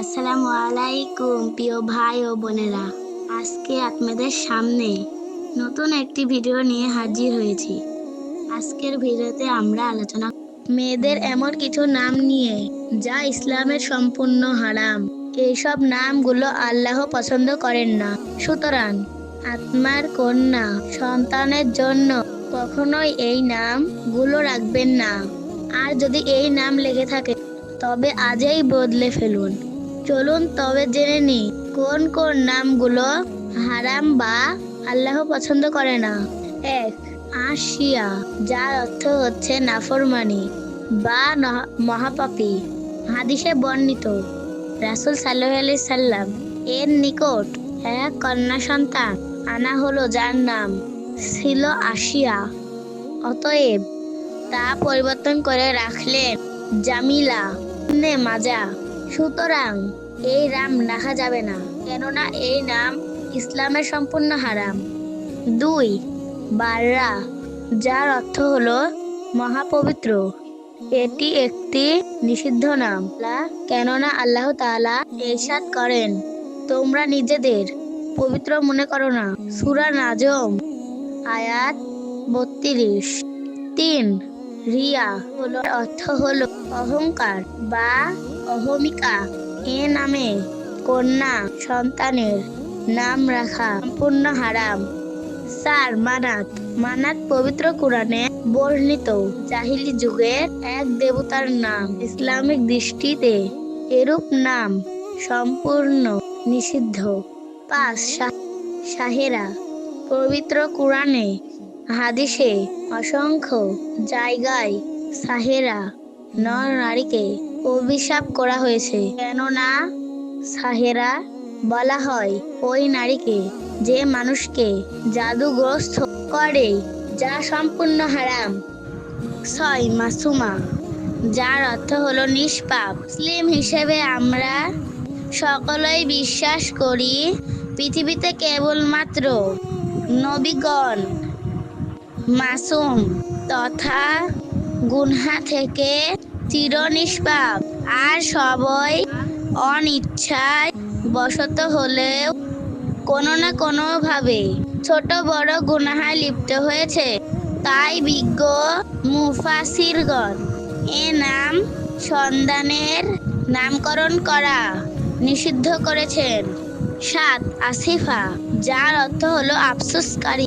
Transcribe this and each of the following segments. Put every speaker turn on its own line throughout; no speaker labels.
আসসালামু আলাইকুম, প্রিয় ভাই ও বোনেরা। আজকে আপনাদের সামনে নতুন একটি ভিডিও নিয়ে হাজির হয়েছি। আজকের ভিডিওতে আমরা আলোচনা মেয়েদের এমন কিছু নাম নিয়ে, যা ইসলামের সম্পূর্ণ হারাম। এইসব নামগুলো আল্লাহ পছন্দ করেন না। সুতরাং আত্মার কন্যা সন্তানের জন্য কখনোই এই নামগুলো রাখবেন না। আর যদি এই নাম লেগে থাকে, তবে আজই বদলে ফেলুন। চলুন তবে জেনে নি কোন কোন নামগুলো হারাম বা আল্লাহ পছন্দ করে না। এক, আশিয়া, যার অর্থ হচ্ছে নাফরমানি বা মহাপাপী। হাদিসে বর্ণিত, রাসূল সাল্লাহ আলি সাল্লাম এর নিকট এক কন্যা সন্তান আনা হলো যার নাম ছিল আশিয়া। অতএব তা পরিবর্তন করে রাখলেন জামিলা নে মাজা। সুতরাং এই নাম রাখা যাবে না, কেননা এই নাম ইসলামের সম্পূর্ণ হারাম। দুই, বাররা, যার অর্থ হলো মহাপবিত্র, এটি একটি নিষিদ্ধ নাম। কেননা আল্লাহ তাআলা এরশাদ করেন, তোমরা নিজেদের পবিত্র মনে করো না। সূরা নাজম, আয়াত বত্রিশ। তিন, রিয়া, হলো অর্থ হলো অহংকার বা অহমিকা, এ নামে কন্যা সন্তানের নাম রাখা সম্পূর্ণ হারাম। চার মানাত। মানাত পবিত্র কোরআনে বর্ণিত জাহিলি যুগের এক দেবতার নাম ইসলামিক দৃষ্টিতে এরূপ নাম সম্পূর্ণ নিষিদ্ধ। পাঁচ শাহেরা, পবিত্র কোরআনে হাদিসে অসংখ্য জায়গায় সাহেরা নর নারীকে অভিশাপ করা হয়েছে। কেননা সাহেরা বলা হয়, ওই নারীকে যে মানুষকে জাদুগ্রস্ত করে, যা সম্পূর্ণ হারাম। ছয়, মাসুমা, যার অর্থ হলো নিষ্পাপ। মুসলিম হিসেবে আমরা সকলেই বিশ্বাস করি, পৃথিবীতে কেবলমাত্র নবীগণ, মাসুম তথা গুনহা থেকে চির নিষ্পাপ আর সবই অনিচ্ছায় বশত হলেও কোনো না কোনো ভাবে ছোট বড় গুনাহায় লিপ্ত হয়েছে। তাই বিজ্ঞ মুফাসিরগণ এ নাম সন্ধানের নামকরণ করা নিষিদ্ধ করেছেন। সাত, আসিফা, যার অর্থ হলো আফসোসকারী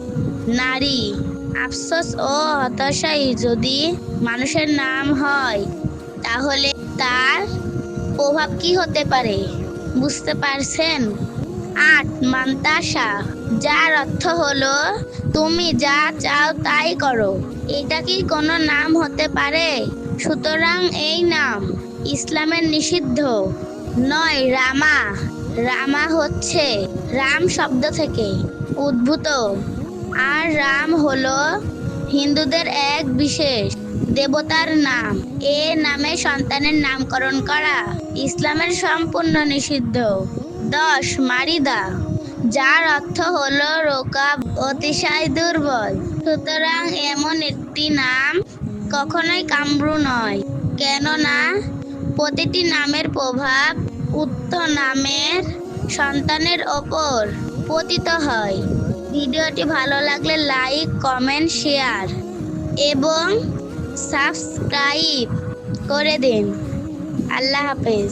নারী। আফসোস ও হতাশাই যদি মানুষের নাম হয় তাহলে তার প্রভাব কি হতে পারে? বুঝতে পারছেন? আট, মান্তাসা, যার অর্থ হলো, তুমি যা চাও তাই করো। এটা কি কোনো নাম হতে পারে? সুতরাং এই নাম ইসলামের নিষিদ্ধ। নয়, রামা। রামা হচ্ছে রাম শব্দ থেকে উদ্ভূত। আর রাম হলো হিন্দুদের এক বিশেষ। দেবতার নাম। এ নামে সন্তানের নামকরণ করা ইসলামের সম্পূর্ণ নিষিদ্ধ। দশ, মারিদা, যার অর্থ হলো রোকা অতিশয় দুর্বল। সুতরাং এমন একটি নাম কখনোই কামরু নয়। কেননা, প্রতিটি নামের প্রভাব উক্ত নামের সন্তানের ওপর পতিত হয়। ভিডিওটি ভালো লাগলে লাইক, কমেন্ট, শেয়ার এবং সাবস্ক্রাইব করে দিন। আল্লাহ হাফেজ।